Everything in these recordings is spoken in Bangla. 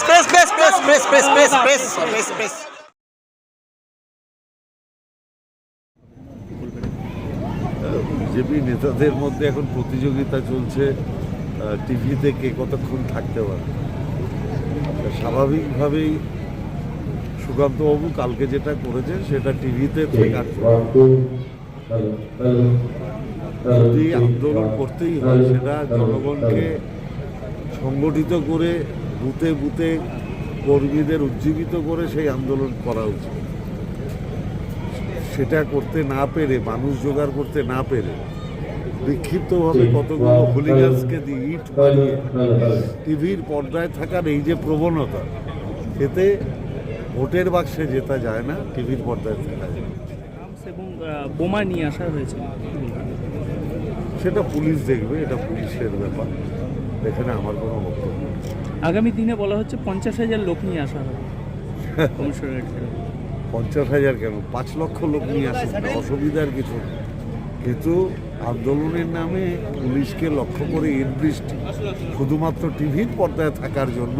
Space space space space space space space space space BJP নেতাদের মধ্যে এখন প্রতিযোগিতা চলছে টিভিতে কে কতক্ষণ থাকতে পারে? স্বাভাবিকভাবেই সুকান্তবাবু কালকে যেটা করেছেন সেটা টিভিতে থাকার যদি আন্দোলন করতেই হয় সেটা জনগণকে সংগঠিত করে বুথে বুথে কর্মীদের উজ্জীবিত করে সেই আন্দোলন করা উচিত। সেটা করতে না পেরে মানুষ জোগাড় করতে না পেরে বিক্ষিপ্তভাবে কতগুলো হুলিগান্সকে দিয়ে ইট মারিয়ে টিভির পর্দায় থাকার এই যে প্রবণতা এতে ভোটের বাক্সে জেতা যায় না টিভির পর্দায় থাকা যায় এবং বোমা নিয়ে আসা হয়েছে। সেটা পুলিশ দেখবে এটা পুলিশের ব্যাপার। এখানে আমার কোনো বক্তব্য নেই। আগামী দিনে বলা হচ্ছে পঞ্চাশ হাজার লোক নিয়ে আসা হবে। পঞ্চাশ হাজার কেন? পাঁচ লক্ষ লোক নিয়ে আসুন না, অসুবিধার কিছু কিন্তু আন্দোলনের নামে পুলিশকে লক্ষ্য করে ইট শুধুমাত্র টিভির পর্দায় থাকার জন্য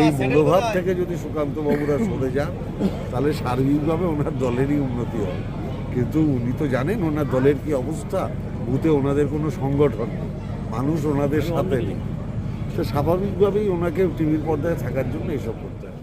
এই মনোভাব থেকে যদি সুকান্ত বাবুরা সরে যান তাহলে সার্বিকভাবে ওনার দলেরই উন্নতি হবে। কিন্তু উনি তো জানেন ওনার দলের কি অবস্থা বুথে ওনাদের কোনো সংগঠন মানুষ ওনাদের সাথে নেই। তো স্বাভাবিকভাবেই ওনাকে টিভির পর্দায় থাকার জন্য এসব করতে হবে।